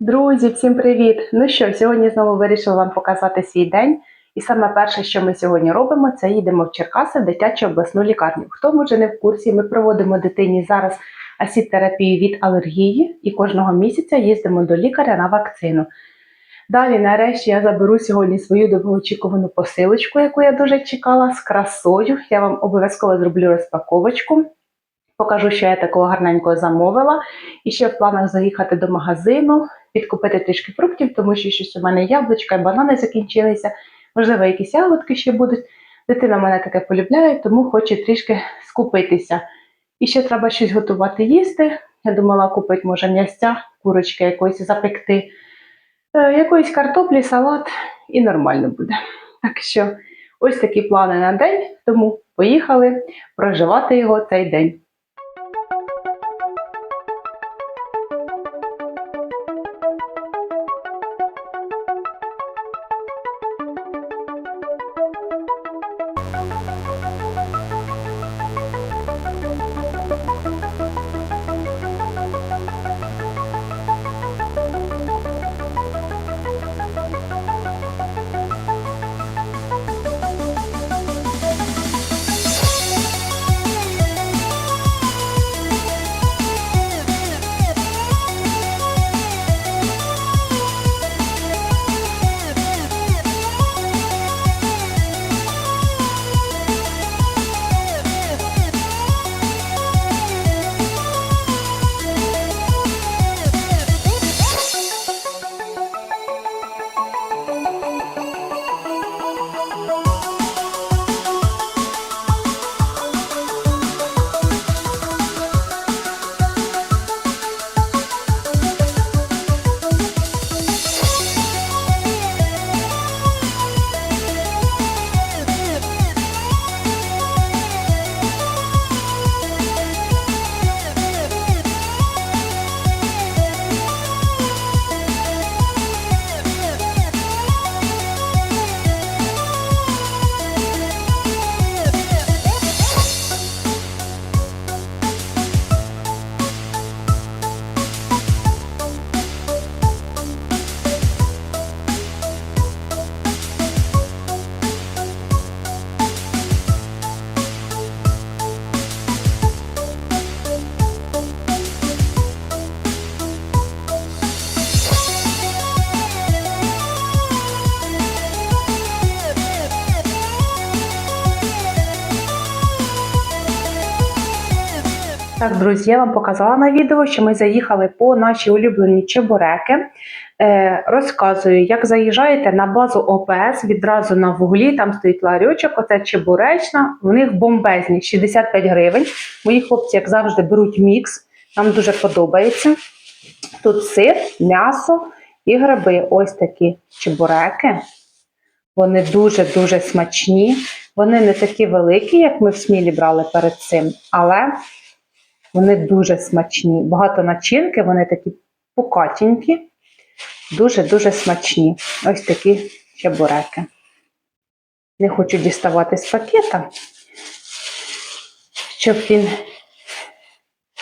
Друзі, всім привіт! Ну що, сьогодні знову вирішила вам показати свій день. І саме перше, що ми сьогодні робимо, це їдемо в Черкаси в дитячу обласну лікарню. Хто може не в курсі, ми проводимо дитині зараз асід-терапію від алергії і кожного місяця їздимо до лікаря на вакцину. Далі, нарешті, я заберу сьогодні свою довгоочікувану посилочку, яку я дуже чекала, з красою. Я вам обов'язково зроблю розпаковочку. Покажу, що я такого гарненького замовила. І ще в планах заїхати до магазину, підкупити трішки фруктів, тому що щось у мене яблучка і банани закінчилися. Можливо, якісь ягодки ще будуть. Дитина мене таке полюбляє, тому хоче трішки скупитися. І ще треба щось готувати їсти. Я думала купити, може, м'ясця, курочки якоїсь запекти, е, якоїсь картоплі, салат, і нормально буде. Так що ось такі плани на день, тому поїхали проживати його цей день. Так, друзі, я вам показала на відео, що ми заїхали по наші улюблені чебуреки. Е, розказую, як заїжджаєте на базу ОПС, відразу на вуглі, там стоїть ларьочок, оце чебуречна, в них бомбезні, 65 гривень. Мої хлопці, як завжди, беруть мікс, нам дуже подобається. Тут сир, м'ясо і гриби. Ось такі чебуреки. Вони дуже-дуже смачні. Вони не такі великі, як ми в смілі брали перед цим, але вони дуже смачні. Багато начинки, вони такі пукатенькі, дуже-дуже смачні. Ось такі чебуреки. Не хочу діставати з пакета, щоб він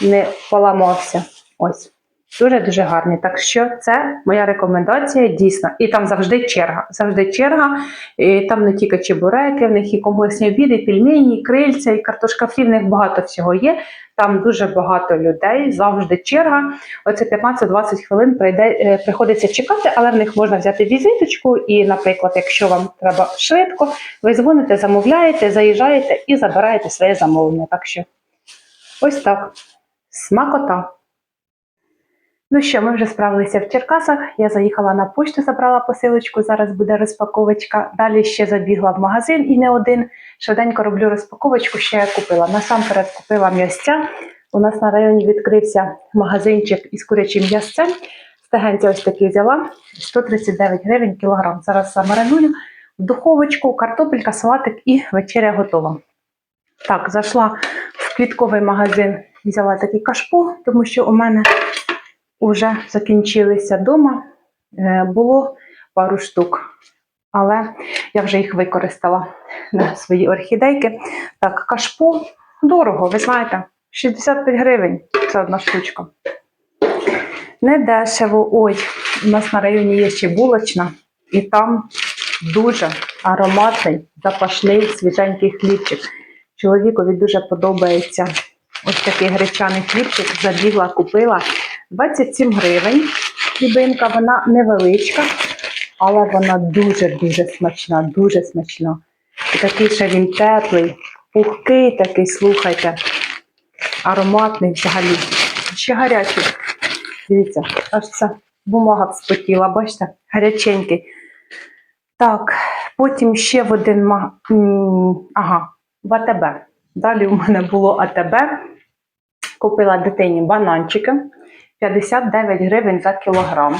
не поламався. Ось. Дуже-дуже гарні. Так що це моя рекомендація дійсно. І там завжди черга. Завжди черга. І там не тільки чебуреки, в них і комплексні обіди, і і крильця, і картошка фрі, в них багато всього є. Там дуже багато людей, завжди черга. Оце 15-20 хвилин прийде, е, приходиться чекати, але в них можна взяти візиточку. І, наприклад, якщо вам треба швидко, ви дзвоните, замовляєте, заїжджаєте і забираєте своє замовлення. Так що ось так. Смакота. Ну що, ми вже справилися в Черкасах. Я заїхала на пошту, забрала посилочку. Зараз буде розпаковочка. Далі ще забігла в магазин і не один. Швиденько роблю розпаковочку, що я купила. Насамперед купила м'ясця. У нас на районі відкрився магазинчик із курячим м'ясцем. Стегенця ось такий взяла 139 гривень кілограм. Зараз замариную в духовочку, картопелька, салатик і вечеря готова. Так, зайшла в квітковий магазин, взяла такий кашпо, тому що у мене вже закінчилися вдома. Було пару штук, але я вже їх використала на свої орхідейки. Так, кашпо дорого, ви знаєте, 65 гривень це одна штучка. Не дешево. Ой, у нас на районі є ще булочна, і там дуже ароматний, запашний, свіженький хлібчик. Чоловікові дуже подобається ось такий гречаний хлібчик. Забігла, купила 27 гривень. Хлібинка, вона невеличка, але вона дуже-дуже смачна, дуже смачна. І такий ще він теплий, пухкий такий, слухайте, ароматний взагалі. Ще гарячий. Дивіться, аж ця бумага вспотіла, бачите, гаряченький. Так, потім ще в один ма... ага, в АТБ. Далі у мене було АТБ. Купила дитині бананчики 59 гривень за кілограм.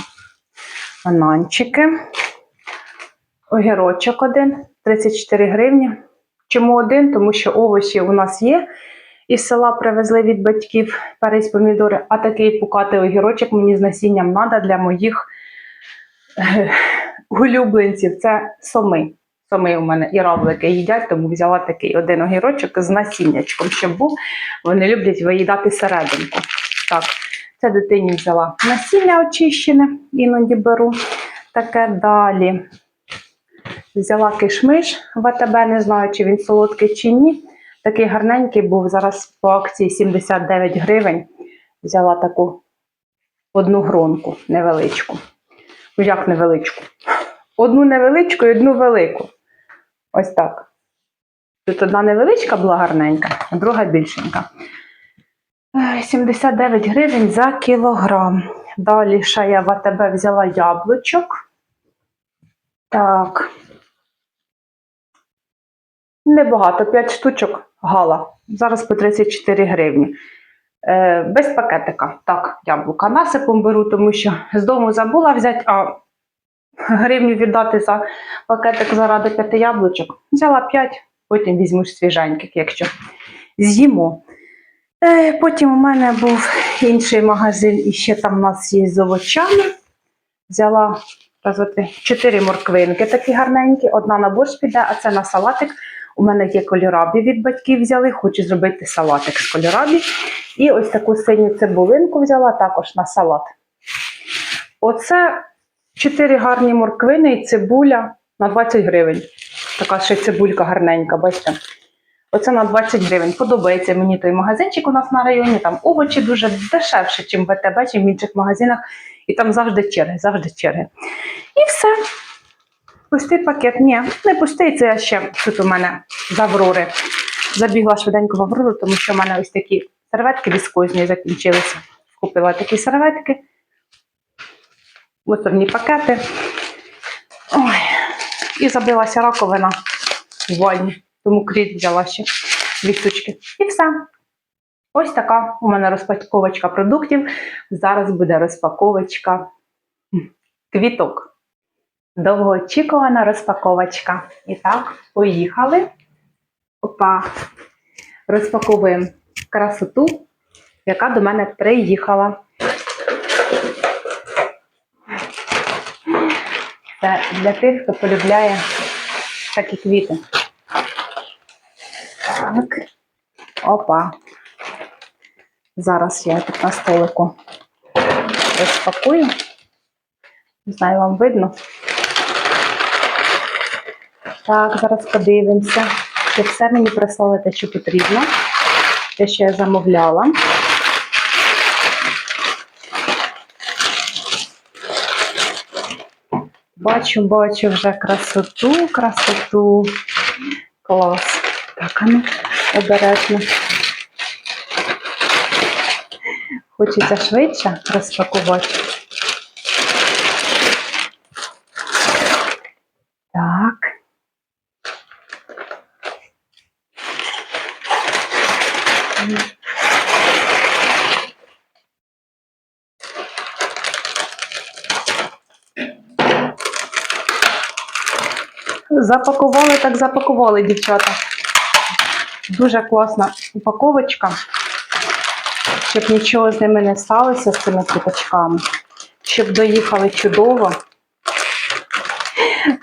Бананчики. Огірочок один 34 гривні. Чому один? Тому що овочі у нас є. Із села привезли від батьків перець помідори, а такий пукатий огірочок мені з насінням треба для моїх улюбленців. Це соми. Соми у мене і равлики їдять, тому взяла такий один огірочок з насіннячком, щоб був. Вони люблять виїдати серединку. Так, це дитині взяла насіння очищене, іноді беру. Таке далі. Взяла кишмиш в АТБ, не знаю, чи він солодкий чи ні. Такий гарненький був зараз по акції 79 гривень. Взяла таку одну гронку невеличку. Ну, Як невеличку? Одну невеличку і одну велику. Ось так. Тут одна невеличка була гарненька, а друга більшенька. Е, 79 гривень за кілограм. Далі ще я в АТБ взяла яблучок. Так. Небагато, 5 штучок гала. Зараз по 34 гривні. Е, без пакетика. Так, яблука насипом беру, тому що з дому забула взяти, а гривню віддати за пакетик заради 5 яблучок. Взяла 5, потім візьму свіженьких, якщо з'їмо. Е, потім у мене був інший магазин, і ще там у нас є з овочами. Взяла два, чотири морквинки такі гарненькі. Одна на борщ піде, а це на салатик. У мене є кольорабі від батьків взяли, хочу зробити салатик з кольорабі. І ось таку синю цибулинку взяла також на салат. Оце чотири гарні морквини і цибуля на 20 гривень. Така ще цибулька гарненька, бачите. Оце на 20 гривень. Подобається мені той магазинчик у нас на районі. Там овочі дуже дешевше, ніж в ВТБ, чим в інших магазинах. І там завжди черги, завжди черги. І все. Пустий пакет. Ні, не пустий, це я ще тут у мене з Аврори. Забігла швиденько в Аврору, тому що в мене ось такі серветки віскозні закінчилися. Купила такі серветки. Мусорні пакети. Ой. І забилася раковина в ванні. Тому кріт взяла ще дві штучки. І все. Ось така у мене розпаковочка продуктів. Зараз буде розпаковочка квіток. Довгоочікувана розпаковочка. І так, поїхали. Опа. Розпаковуємо красоту, яка до мене приїхала. Це для тих, хто полюбляє такі квіти. Так. Опа. Зараз я тут на столику розпакую. Не знаю, вам видно. Так, зараз подивимося. Чи все мені прислали те, що потрібно. Те, що я замовляла. Бачу, бачу вже красоту, красоту. Клас. Так, а ну, обережно. Хочеться швидше розпакувати. Так. Запакували, так запакували, дівчата. Дуже класна упаковочка, щоб нічого з ними не сталося з цими квіточками, щоб доїхали чудово.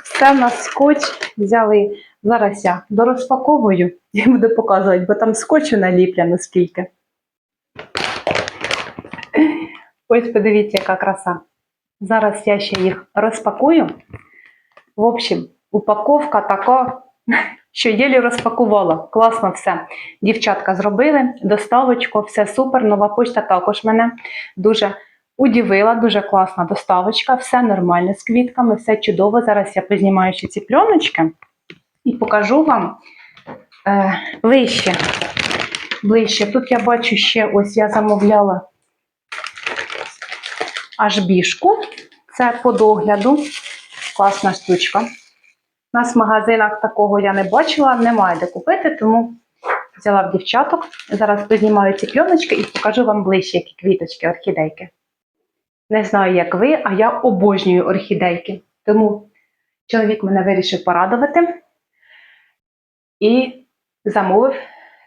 Все в нас скотч взяли. Зараз я дорозпаковую і буду показувати, бо там скотчу наліпляно скільки. Ось подивіться, яка краса. Зараз я ще їх розпакую. В общем, упаковка така, що єлі розпакувала. Класно все. Дівчатка зробили, доставочку, все супер. Нова почта також мене дуже удивила, дуже класна доставочка, все нормально з квітками, все чудово. Зараз я познімаю ще ці пленочки і покажу вам е, ближче. Ближче. Тут я бачу ще ось я замовляла аж біжку. Це по догляду. Класна штучка. У нас в магазинах такого я не бачила, немає де купити, тому взяла в дівчаток. Зараз познімаю ці пленочки і покажу вам ближче, які квіточки, орхідейки. Не знаю, як ви, а я обожнюю орхідейки. Тому чоловік мене вирішив порадувати і замовив.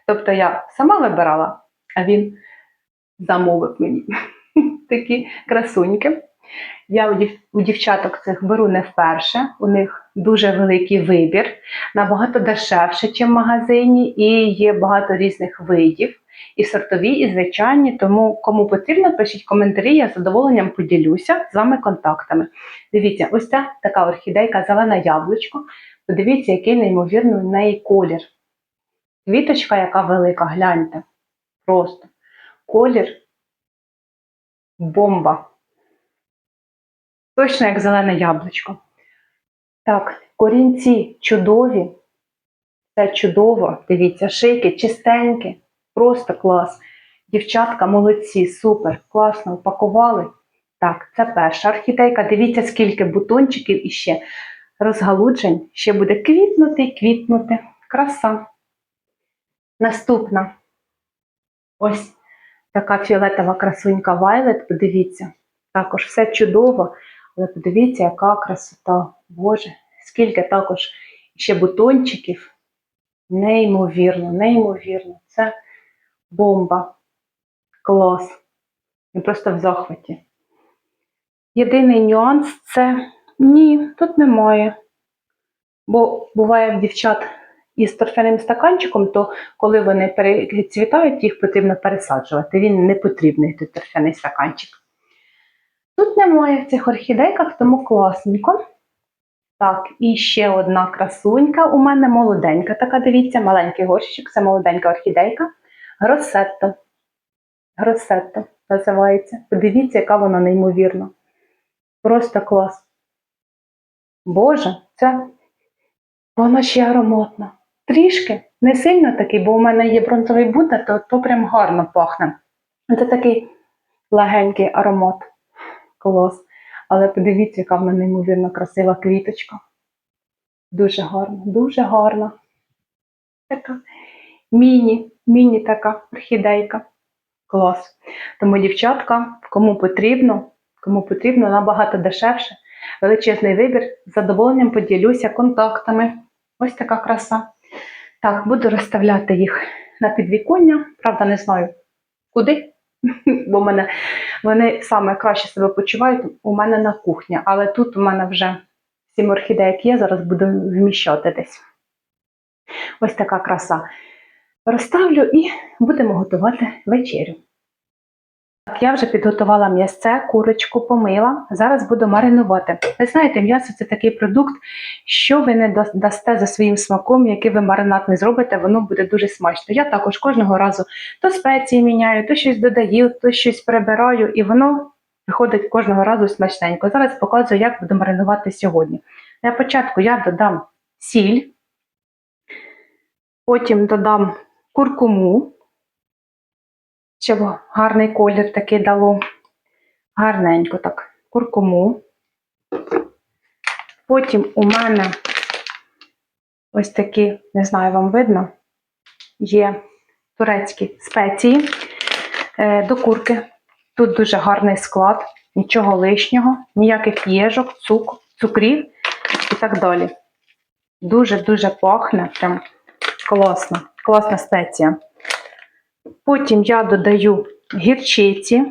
Тобто я сама вибирала, а він замовив мені такі красуньки. Я у дівчаток цих беру не вперше. У них дуже великий вибір, набагато дешевше, ніж в магазині, і є багато різних видів, і сортові, і звичайні. Тому кому потрібно, пишіть коментарі, я з задоволенням поділюся з вами контактами. Дивіться, ось ця така орхідейка зелене яблучко. Подивіться, який неймовірний в неї колір. Квіточка, яка велика, гляньте. Просто колір бомба. Точно як зелене яблучко. Так, корінці чудові. Це чудово. Дивіться, шийки чистенькі, просто клас. Дівчатка, молодці, супер, класно упакували. Так, це перша орхідейка. Дивіться, скільки бутончиків і ще розгалуджень. Ще буде квітнути квітнути. Краса. Наступна. Ось така фіолетова красунька Violet, подивіться. Також все чудово, але подивіться, яка красота. Боже, скільки також ще бутончиків. Неймовірно, неймовірно. Це бомба. Клас. Я просто в захваті. Єдиний нюанс це ні, тут немає. Бо буває в дівчат із торфяним стаканчиком, то коли вони перецвітають, їх потрібно пересаджувати. Він не потрібний тут торфяний стаканчик. Тут немає в цих орхідейках, тому класненько. Так, і ще одна красунька. У мене молоденька така, дивіться, маленький горщик, це молоденька орхідейка. Гросетто. Гросетто називається. Подивіться, яка вона неймовірна. Просто клас. Боже, це вона ще ароматна. Трішки, не сильно такий, бо у мене є бронзовий Будда, то, то прям гарно пахне. Це такий легенький аромат. Клас. Але подивіться, яка вона неймовірно красива квіточка. Дуже гарна, дуже гарна. Така міні, міні така орхідейка. Клас. Тому, дівчатка, кому потрібно, кому потрібно, набагато дешевше. Величезний вибір. З задоволенням поділюся контактами. Ось така краса. Так, буду розставляти їх на підвіконня. Правда, не знаю куди, бо мене вони саме краще себе почувають у мене на кухні. Але тут у мене вже сім орхідеїк є, зараз буду вміщати десь. Ось така краса. Розставлю і будемо готувати вечерю. Я вже підготувала м'ясце, курочку помила. Зараз буду маринувати. Ви знаєте, м'ясо це такий продукт, що ви не дасте за своїм смаком, який ви маринад не зробите, воно буде дуже смачно. Я також кожного разу то спеції міняю, то щось додаю, то щось прибираю, і воно виходить кожного разу смачненько. Зараз показую, як буду маринувати сьогодні. На початку я додам сіль, потім додам куркуму щоб гарний колір такий дало. Гарненько так, куркуму. Потім у мене ось такі, не знаю, вам видно, є турецькі спеції е, до курки. Тут дуже гарний склад, нічого лишнього, ніяких їжок, цук, цукрів і так далі. Дуже-дуже пахне, прям класно, класна спеція. Потім я додаю гірчиці,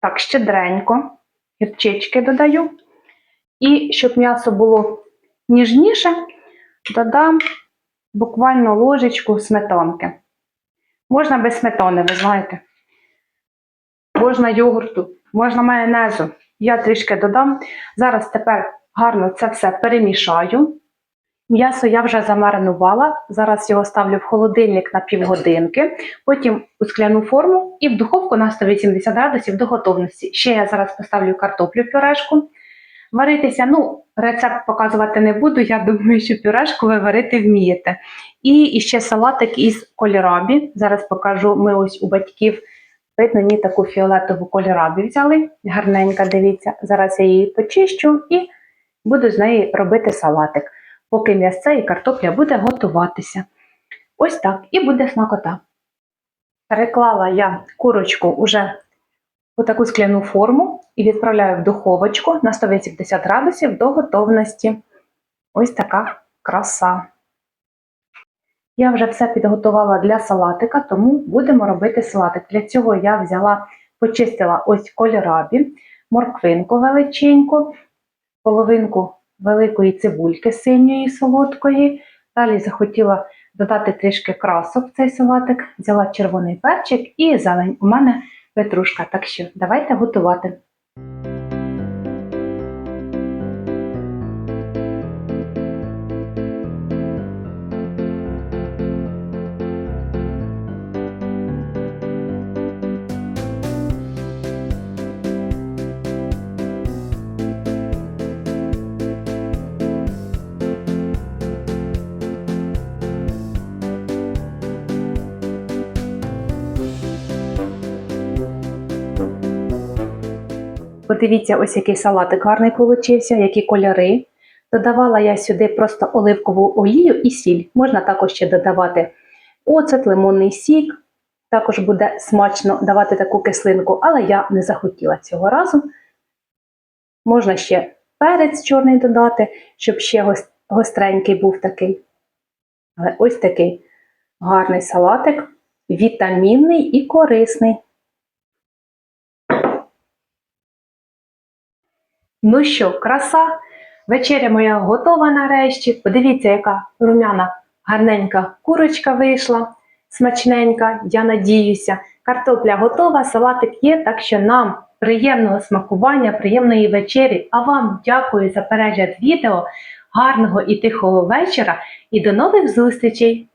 так, щедренько, гірчички додаю. І щоб м'ясо було ніжніше, додам буквально ложечку сметанки. Можна без сметани, ви знаєте. Можна йогурту. можна майонезу. Я трішки додам. Зараз тепер гарно це все перемішаю. М'ясо я вже замаринувала. Зараз його ставлю в холодильник на півгодинки, потім у скляну форму і в духовку на 180 градусів до готовності. Ще я зараз поставлю картоплю пюрешку. Варитися, ну, рецепт показувати не буду. Я думаю, що пюрешку ви варити вмієте. І ще салатик із кольорабі. Зараз покажу. Ми ось у батьків видно, ні таку фіолетову кольорабі взяли. Гарненька, дивіться. Зараз я її почищу і буду з неї робити салатик, поки м'ясце і картопля буде готуватися. Ось так, і буде смакота. Переклала я курочку уже у таку скляну форму і відправляю в духовочку на 180 градусів до готовності. Ось така краса. Я вже все підготувала для салатика, тому будемо робити салатик. Для цього я взяла, почистила ось кольорабі, морквинку величеньку, половинку великої цибульки синьої солодкої. Далі захотіла додати трішки красок в цей салатик, взяла червоний перчик і зелень. У мене петрушка. Так що давайте готувати. Подивіться, ось який салатик гарний получився, які кольори. Додавала я сюди просто оливкову олію і сіль. Можна також ще додавати оцет, лимонний сік. Також буде смачно давати таку кислинку, але я не захотіла цього разу. Можна ще перець чорний додати, щоб ще гостренький був такий. Але ось такий гарний салатик, вітамінний і корисний. Ну що, краса? Вечеря моя готова нарешті. Подивіться, яка румяна, гарненька курочка вийшла, смачненька, я надіюся. Картопля готова, салатик є, так що нам приємного смакування, приємної вечері. А вам дякую за перегляд відео. Гарного і тихого вечора і до нових зустрічей!